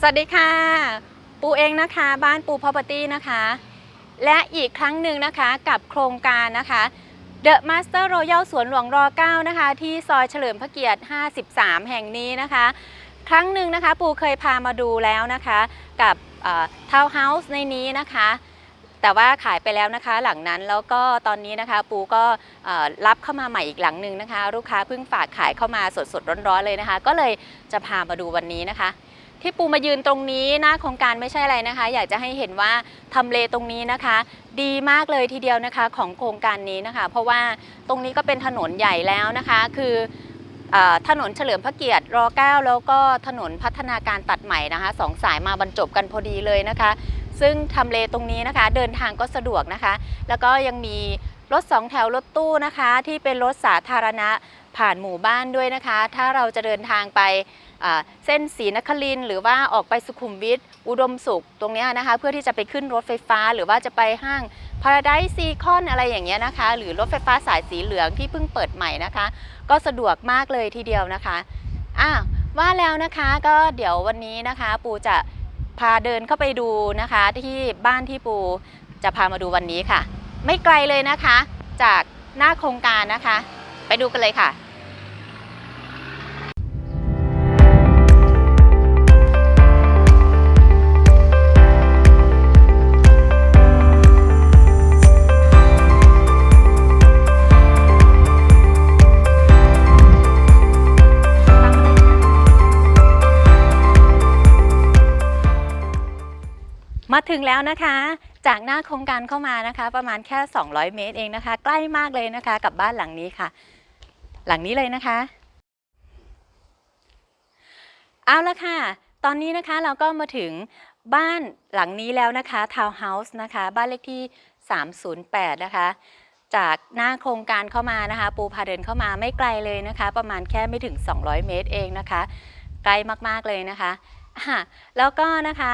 สวัสดีค่ะ ปูเองนะคะบ้านปู property นะคะ และอีกครั้งหนึ่งนะคะกับโครงการนะคะ The Master Royal สวนหลวงร9นะคะ ที่ซอยเฉลิมพระเกียรติ 53 แห่งนี้นะคะ ครั้งหนึ่งนะคะ ปูเคยพามาดูแล้วนะคะ กับทาวน์เฮาส์ในนี้นะคะ แต่ว่าขายไปแล้วนะคะ หลังนั้นแล้วก็ตอนนี้นะคะ ปูก็รับเข้ามาใหม่อีกหลังหนึ่งนะคะ ลูกค้าเพิ่งฝากขายเข้ามาสดๆร้อนๆเลยนะคะ ก็เลยจะพามาดูวันนี้นะคะ ที่ปูมายืนตรงนี้หน้าโครงการไม่ใช่อะไรนะคะ อยากจะให้เห็นว่าทำเลตรงนี้นะคะ ดีมากเลยทีเดียวนะคะของโครงการนี้นะคะ เพราะว่าตรงนี้ก็เป็นถนนใหญ่แล้วนะคะ คืออถนนเฉลิมพระเกียรติร9แล้วก็ถนนพัฒนาการตัดใหม่นะคะสองสายมาบรรจบกันพอดีเลยนะคะ ซึ่งทำเลตรงนี้นะคะ เดินทางก็สะดวกนะคะ แล้วก็ยังมี รถสองแถวรถตู้นะคะ ที่เป็นรถสาธารณะผ่านหมู่บ้านด้วยนะคะ ถ้าเราจะเดินทางไปเส้นศรีนครินหรือว่าออกไปสุขุมวิทอุดมสุขตรงเนี้ยนะคะ เพื่อที่จะไปขึ้นรถไฟฟ้าหรือว่าจะไปห้าง Paradise ซีคอนอะไรอย่างเงี้ยนะคะ หรือรถไฟฟ้าสายสีเหลืองที่เพิ่งเปิดใหม่นะคะ ก็สะดวกมากเลยทีเดียวนะคะอะว่าแล้วนะคะก็เดี๋ยววันนี้นะคะ ปูจะพาเดินเข้าไปดูนะคะ ที่บ้านที่ปูจะพามาดูวันนี้ค่ะ ไม่ไกลเลยนะคะ จากหน้าโครงการนะคะ ไปดูกันเลยค่ะมาถึงแล้วนะคะ จากหน้าโครงการเข้ามานะคะ ประมาณแค่ 200 เมตรเองนะคะ ใกล้มากเลยนะคะ กับบ้านหลังนี้ค่ะ หลังนี้เลยนะคะ เอาละค่ะ ตอนนี้นะคะเราก็มาถึงบ้านหลังนี้แล้วนะคะทาวน์เฮาส์นะคะ บ้านเลขที่ 308 นะคะ จากหน้าโครงการเข้ามานะคะ ปูพาเดินเข้ามาไม่ไกลเลยนะคะ ประมาณแค่ไม่ถึง 200 เมตรเองนะคะ ไกลมากๆเลยนะคะแล้วก็นะคะ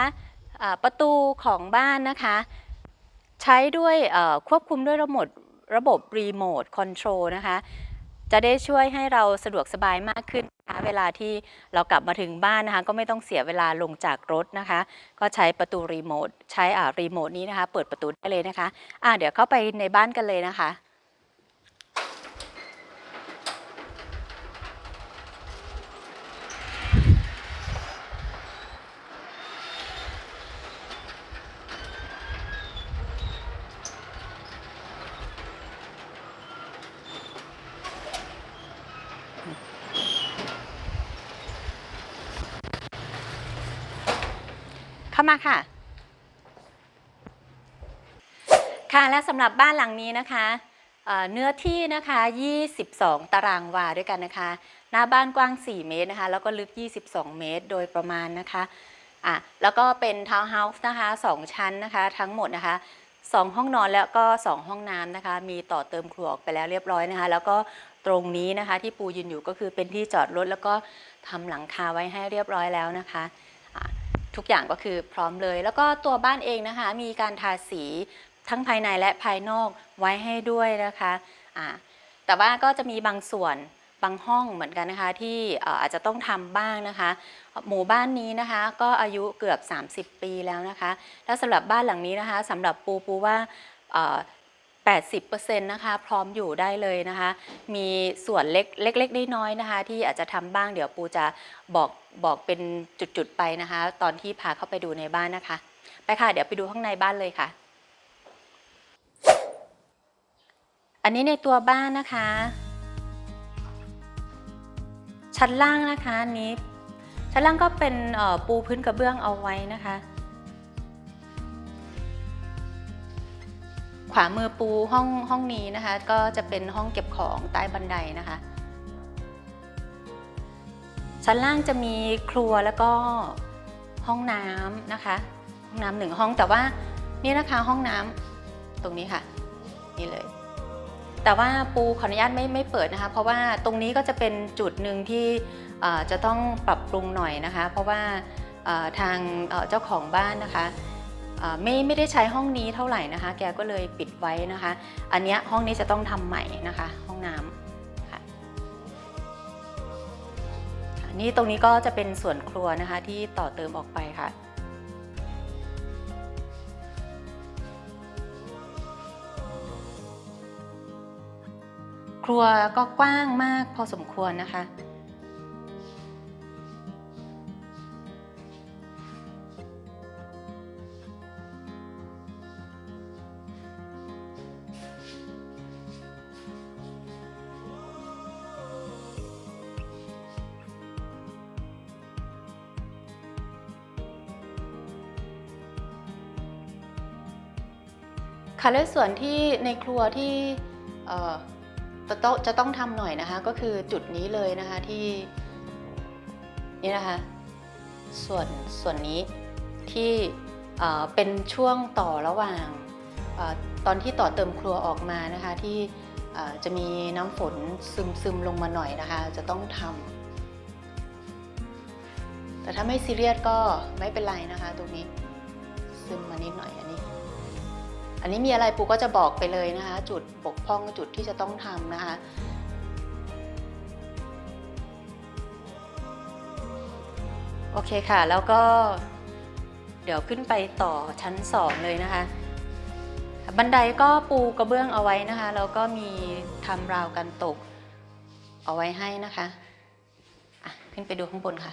ประตูของบ้านนะคะ ใช้ด้วยควบคุมด้วยระบบระบบรีโมทคอนโทรลนะคะ จะได้ช่วยให้เราสะดวกสบายมากขึ้นนะคะเวลาที่เรากลับมาถึงบ้านนะคะ ก็ไม่ต้องเสียเวลาลงจากรถนะคะ ก็ใช้ประตูรีโมทใช้อ่ารีโมทนี้นะคะ เปิดประตูได้เลยนะคะ อ่าเดี๋ยวเข้าไปในบ้านกันเลยนะคะามาค่ะ ค่ะและสำหรับบ้านหลังนี้นะคะเนื้อที่นะคะ 22 ตารางวาด้วยกันนะคะ หน้าบ้านกว้าง 4 เมตรนะคะ แล้วก็ลึก 22 เมตรโดยประมาณนะคะอะแล้วก็เป็นทาวน์เฮาส์นะคะ 2 ชั้นนะคะ ทั้งหมดนะคะ 2 ห้องนอนแล้วก็ 2 ห้องน้ำนะคะ มีต่อเติมครัวออกไปแล้วเรียบร้อยนะคะ แล้วก็ตรงนี้นะคะที่ปูยืนอยู่ก็คือเป็นที่จอดรถแล้วก็ทำหลังคาไว้ให้เรียบร้อยแล้วนะคะ ทุกอย่างก็คือพร้อมเลย แล้วก็ตัวบ้านเองนะคะมีการทาสีทั้งภายในและภายนอกไว้ให้ด้วยนะคะอ่าแต่ว่าก็จะมีบางส่วนบางห้องเหมือนกันนะคะที่อาจจะต้องทำบ้างนะคะ หมู่บ้านนี้นะคะ ก็อายุเกือบ 30 ปีแล้วนะคะ แล้วสำหรับบ้านหลังนี้นะคะสำหรับปูปูว่า 80%นะคะพร้อมอยู่ได้เลยนะคะ มีส่วนเล็กเล็กๆน้อยๆนะคะ ที่อาจจะทำบ้างเดี๋ยวปูจะบอกบอกเป็นจุดๆไปนะคะ ตอนที่พาเข้าไปดูในบ้านนะคะ ไปค่ะ เดี๋ยวไปดูข้างในบ้านเลยค่ะ อันนี้ในตัวบ้านนะคะ ชั้นล่างนะคะนี้ชั้นล่างก็เป็นปูพื้นกระเบื้องเอาไว้นะคะ ขวามือปูห้องห้องนี้นะคะ ก็จะเป็นห้องเก็บของใต้บันไดนะคะ ชั้นล่างจะมีครัวแล้วก็ห้องน้ำนะคะ ห้องน้ำหนึ่งห้องแต่ว่านี่นะคะห้องน้ำตรงนี้ค่ะ นี่เลย แต่ว่าปูขออนุญาตไม่ไม่เปิดนะคะ เพราะว่าตรงนี้ก็จะเป็นจุดหนึ่งที่จะต้องปรับปรุงหน่อยนะคะ เพราะว่าทางเจ้าของบ้านนะคะ ไม่ไม่ได้ใช้ห้องนี้เท่าไหร่นะคะ แกก็เลยปิดไว้นะคะ อันเนี้ยห้องนี้จะต้องทำใหม่นะคะ ห้องน้ำค่ะนี่ตรงนี้ก็จะเป็นส่วนครัวนะคะที่ต่อเติมออกไปค่ะครัวก็กว้างมากพอสมควรนะคะ ค่ะและส่วนที่ในครัวที่จะต้องจะต้องทำหน่อยนะคะ ก็คือจุดนี้เลยนะคะที่นี่นะคะ ส่วนส่วนนี้ที่เอ่อเป็นช่วงต่อระหว่างอตอนที่ต่อเติมครัวออกมานะคะที่จะมีน้ำฝนซึมซึมลงมาหน่อยนะคะ จะต้องทำแต่ถ้าไม่ซีเรียสก็ไม่เป็นไรนะคะ ตรงนี้ซึมมานิดหน่อยอันนี้ อันนี้มีอะไรปูก็จะบอกไปเลยนะคะ จุดบกพร่องจุดที่จะต้องทำนะคะ โอเคค่ะ แล้วก็เดี๋ยวขึ้นไปต่อชั้นสองเลยนะคะ บันไดก็ปูกระเบื้องเอาไว้นะคะ แล้วก็มีทำราวกันตกเอาไว้ให้นะคะะขึ้นไปดูข้างบนค่ะ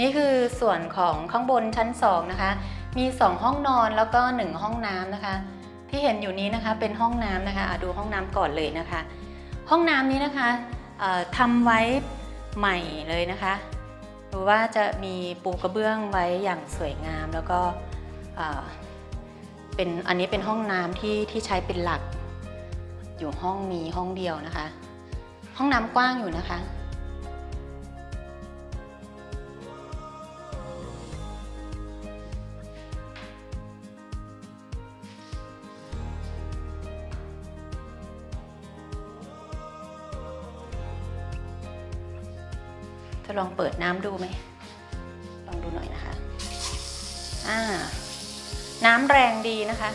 นี่คือส่วนของข้างบนชั้น 2 นะคะ มี 2 ห้องนอนแล้วก็ 1 ห้องน้ำนะคะ ที่เห็นอยู่นี้นะคะเป็นห้องน้ำนะคะดูห้องน้ำก่อนเลยนะคะ ห้องน้ำนี้นะคะทำไว้ใหม่เลยนะคะดูว่าจะมีปูกระเบื้องไว้อย่างสวยงามแล้วก็เอ่อเป็นอันนี้เป็นห้องน้ำที่ที่ใช้เป็นหลัก อยู่ห้องนี้ห้องเดียวนะคะ ห้องน้ำกว้างอยู่นะคะ จะลองเปิดน้ำดูไหม ลองดูหน่อยนะคะ อ่า น้ำแรงดีนะคะ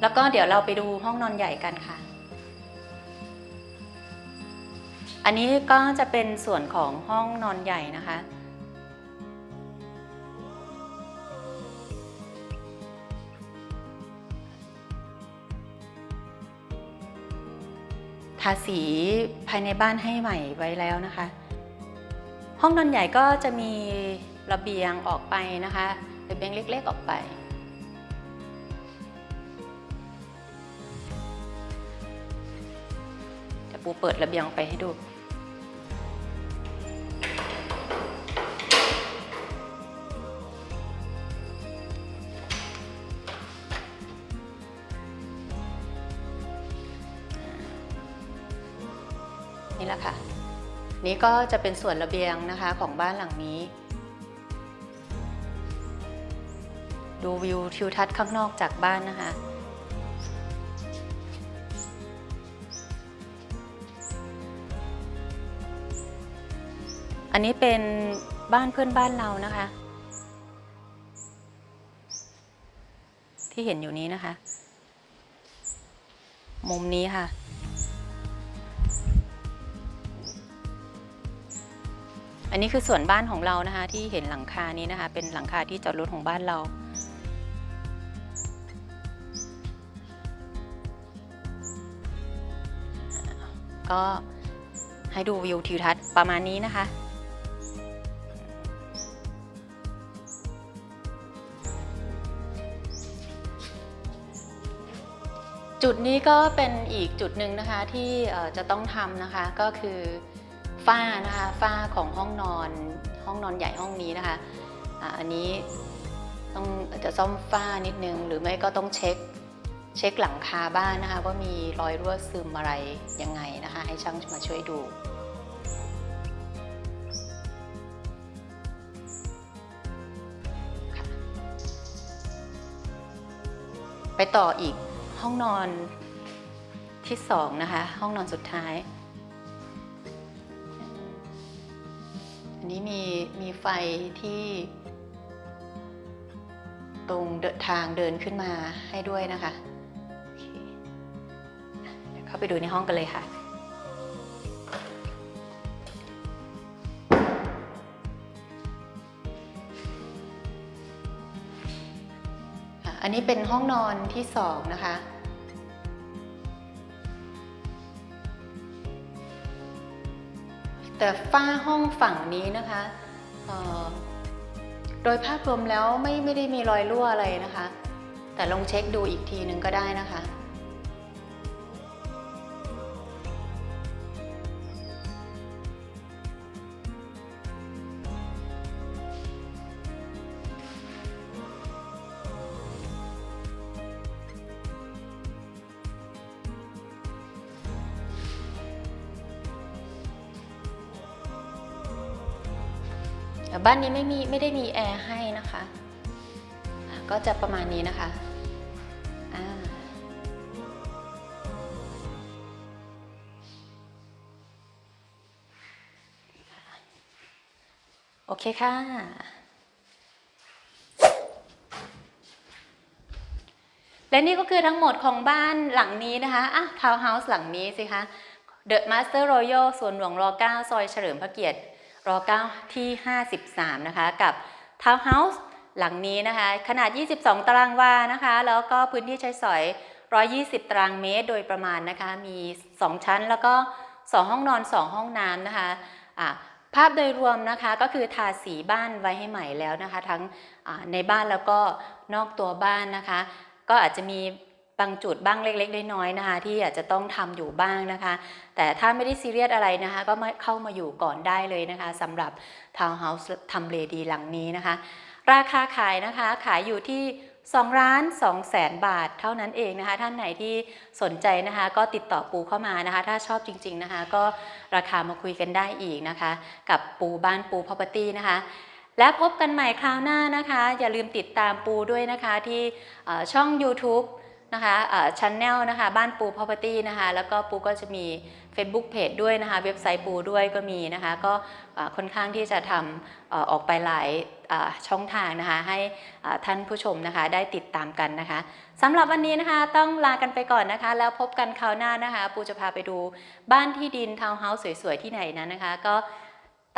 แล้วก็เดี๋ยวเราไปดูห้องนอนใหญ่กันค่ะ อันนี้ก็จะเป็นส่วนของห้องนอนใหญ่นะคะ ทาสีภายในบ้านให้ใหม่ไว้แล้วนะคะ ห้องนอนใหญ่ก็จะมีระเบียงออกไปนะคะระเบียงเล็กๆออกไป จะปูเปิดระเบียงไปให้ดู นี่แหละค่ะ นี่ก็จะเป็นส่วนระเบียงนะคะของบ้านหลังนี้ ดูวิวทิวทัศน์ข้างนอกจากบ้านนะคะ อันนี้เป็นบ้านเพื่อนบ้านเรานะคะ ที่เห็นอยู่นี้นะคะ มุมนี้ค่ะ อันนี้คือส่วนบ้านของเรานะคะที่เห็นหลังคานี้นะคะ เป็นหลังคาที่จอดรถของบ้านเราก็ให้ดูวิวทิวทัศน์ประมาณนี้นะคะ จุดนี้ก็เป็นอีกจุดหนึ่งนะคะที่จะต้องทำนะคะก็คือ ฝ้านะคะฝ้าของห้องนอนห้องนอนใหญ่ห้องนี้นะคะอ่าอันนี้ต้องจะซ่อมฝ้านิดนึง หรือไม่ก็ต้องเช็คเช็คหลังคาบ้านนะคะว่ามีรอยรั่วซึมอะไรยังไงนะคะ ให้ช่างมาช่วยดูไปต่ออีกห้องนอนที่สองนะคะ ห้องนอนสุดท้าย อันนี้มีมีไฟที่ ตรงเดินทางเดินขึ้นมาให้ด้วยนะคะเคเดี๋ยวเข้าไปดูในห้องกันเลยค่ะอันนี้เป็นห้องนอนที่สองนะคะ แต่ฝ้าห้องฝั่งนี้นะคะโดยภาพรวมแล้วไม่ไม่ได้มีรอยรั่วอะไรนะคะ แต่ลองเช็คดูอีกทีหนึ่งก็ได้นะคะ บ้านนี้ไม่มีไม่ได้มีแอร์ให้นะคะ ก็จะประมาณนี้นะคะโอเคค่ะ และนี่ก็คือทั้งหมดของบ้านหลังนี้นะคะอะทาวน์เฮาส์หลังนี้สิคะ The Master Royal สวนหลวงร9ซอยเฉลิมพระเกียรติ ร9ที่ 53 นะคะ กับทาวน์เฮาส์หลังนี้นะคะ ขนาด 22 ตารางวานะคะ แล้วก็พื้นที่ใช้สอย 120 ตารางเมตรโดยประมาณนะคะ มี 2 ชั้นแล้วก็ 2 ห้องนอน 2 ห้องน้ำนะคะะภาพโดยรวมนะคะก็คือทาสีบ้านไว้ให้ใหม่แล้วนะคะ ทั้งในบ้านแล้วก็นอกตัวบ้านนะคะ ก็อาจจะมี บางจุดบ้างเล็กๆน้อยๆนะคะ ที่อาจจะต้องทำอยู่บ้างนะคะ แต่ถ้าไม่ได้ซีเรียสอะไรนะคะ ก็มาเข้ามาอยู่ก่อนได้เลยนะคะสำหรับทาวน์เฮาส์ทำเลดีหลังนี้นะคะ ราคาขายนะคะขายอยู่ที่2ล้าน2แสนบาทเท่านั้นเองนะคะ ท่านไหนที่สนใจนะคะ ก็ติดต่อปูเข้ามานะคะ ถ้าชอบจริง ๆนะคะ ก็ราคามาคุยกันได้อีกนะคะ กับปูบ้านปู property นะคะและพบกันใหม่คราวหน้านะคะ อย่าลืมติดตามปูด้วยนะคะที่ช่อง YouTube นะคะชันแนลนะคะบ้านปู property นะคะแล้วก็ปูก็จะมี Facebook Page ด้วยนะคะเว็บไซต์ปูด้วยก็มีนะคะก็ค่อนข้างที่จะทำออกไปหลายช่องทางนะคะให้ท่านผู้ชมนะคะได้ติดตามกันนะคะสำหรับวันนี้นะคะต้องลากันไปก่อนนะคะ แล้วพบกันคราวหน้านะคะ ปูจะพาไปดูบ้านที่ดินทาวน์เฮาส์สวยๆ ที่ไหนนั้นนะคะ ก็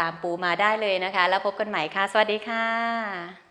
ตามปูมาได้เลยนะคะ แล้วพบกันใหม่ค่ะ สวัสดีค่ะ